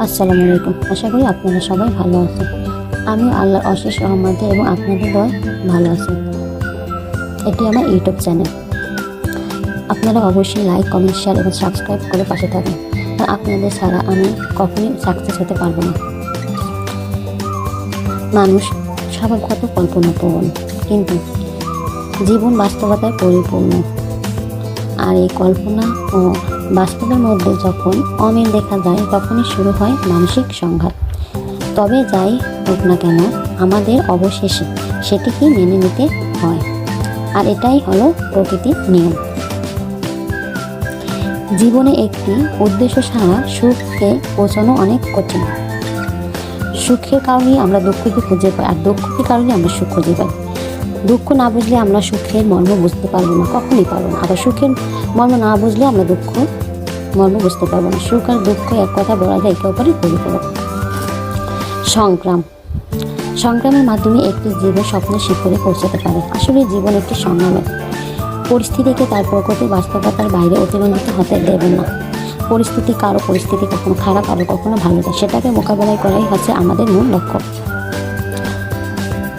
আসসালামু আলাইকুম। আশা করি আপনারা সবাই ভালো আছেন। আমি আল্লাহর অশেষ রহমতে এবং আপনাদের দয় ভালো আছি। এটি আমার ইউটিউব চ্যানেল। আপনারা অবশ্যই লাইক, কমেন্ট, শেয়ার এবং সাবস্ক্রাইব করে পাশে থাকেন। আর আপনাদের ছাড়া আমি কখনই সাকসেস হতে পারব না। মানুষ স্বভাবগত কল্পনাপ্রবণ কিন্তু জীবন বাস্তবতায় পরিপূর্ণ। আর এই কল্পনা ও বাস্তবের মধ্যে যখন অমিল দেখা যায়, তখনই শুরু হয় মানসিক সংঘাত। তবে যাই হোক না কেন, আমাদের অবশেষে সেটিকে মেনে নিতে হয়। আর এটাই হলো প্রকৃতির নিয়ম। জীবনে একটি উদ্দেশ্য ছাড়া সুখকে পৌঁছানো অনেক কঠিন। সুখের কারণেই আমরা দুঃখকে খুঁজে পাই, আর দুঃখের কারণে আমরা সুখ খুঁজে পাই। দুঃখ না বুঝলে আমরা সুখের মর্ম বুঝতে পারব না, কখনই পারব না। আবার সুখের মর্ম না বুঝলে আমরা দুঃখ মর্ম বুঝতে পারব না। সুখ আর দুঃখ এক কথা বলা যায়, একে অপরের পরিপূরক। সংগ্রাম। সংগ্রামের মাধ্যমে একটি জীবন স্বপ্নের শিখরে পৌঁছাতে পারে। আসলে জীবন একটি সংগ্রামের। পরিস্থিতিকে তার প্রকৃতি বাস্তবতার বাইরে অতিরঞ্জিত হতে দেবেন না। পরিস্থিতি কারও পরিস্থিতি কখনো খারাপ আবার কখনো ভালো যায়। সেটাকে মোকাবেলায় করাই হচ্ছে আমাদের মূল লক্ষ্য।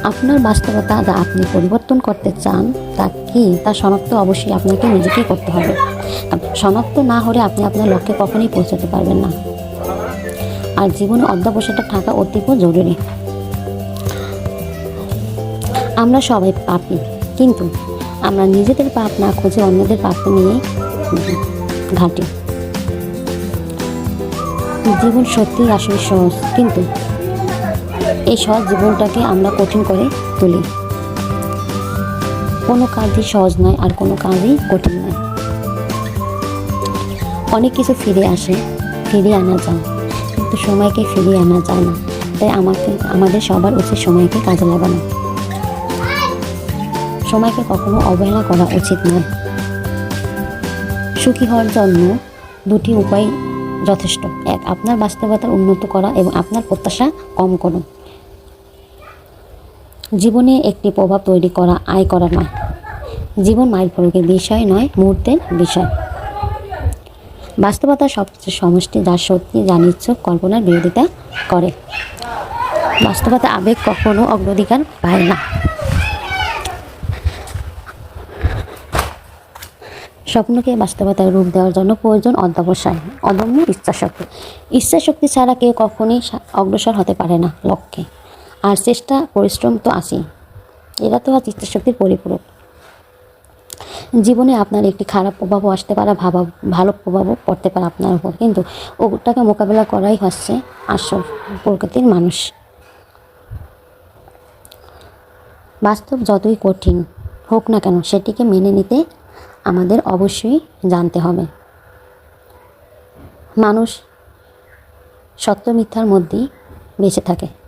আপনার বাস্তবতা যা আপনি পরিবর্তন করতে চান, তা কি? তা শনাক্ত অবশ্যই আপনাকে নিজেকেই করতে হবে। শনাক্ত না হলে আপনি আপনার লক্ষ্যে কখনোই পৌঁছাতে পারবেন না। আর জীবনে অধ্যাবসায়টা থাকা অতীব জরুরি। আমরা সবাই পাপি, কিন্তু আমরা নিজেদের পাপ না খুঁজে অন্যদের পাপকে নিয়ে ঘাঁটি। জীবন সত্যিই আসলে সহজ, কিন্তু এই সহজ জীবনটাকে আমরা কঠিন করে তুলি। কোনো কাজই সহজ নয় আর কোনো কাজই কঠিন নয়। অনেক কিছু ফিরে আসে ফিরিয়ে আনা যায়, কিন্তু সময়কে ফিরিয়ে আনা যায় না। তাই আমাকে, আমাদের সবার উচিত সময়কে কাজে লাগানো। সময়কে কখনো অবহেলা করা উচিত নয়। সুখী হওয়ার জন্য দুটি উপায় যথেষ্ট। এক, আপনার বাস্তবতা উন্নত করা এবং আপনার প্রত্যাশা কম করুন জীবনে একটি প্রভাব তৈরি করা, আয় করা নয়। জীবন মাইল ফলকের বিষয় নয়, মুহূর্তের বিষয়। বাস্তবতা সবচেয়ে সমষ্টি যা সত্যি যা নিচ্ছক কল্পনার বিরোধিতা করে। বাস্তবতা আবেগ কখনো অগ্রাধিকার পায় না। স্বপ্নকে বাস্তবতায় রূপ দেওয়ার জন্য প্রয়োজন অধ্যবসায়, অদম্য ইচ্ছাশক্তি। ইচ্ছাশক্তি ছাড়া কেউ কখনোই অগ্রসর হতে পারে না লক্ষ্যে। আর চেষ্টা, পরিশ্রম তো আছেই। এরা তো আজ ইচ্ছাশক্তির পরিপূরক। জীবনে আপনার একটি খারাপ প্রভাবও আসতে পারে, ভাবা, ভালো প্রভাবও পড়তে পারে আপনার উপর। কিন্তু ওটাকে মোকাবেলা করাই হচ্ছে আসল প্রকৃতির মানুষ। বাস্তব যতই কঠিন হোক না কেন, সেটিকে মেনে নিতে আমাদের অবশ্যই জানতে হবে। মানুষ সত্য মিথ্যার মধ্যেই বেঁচে থাকে।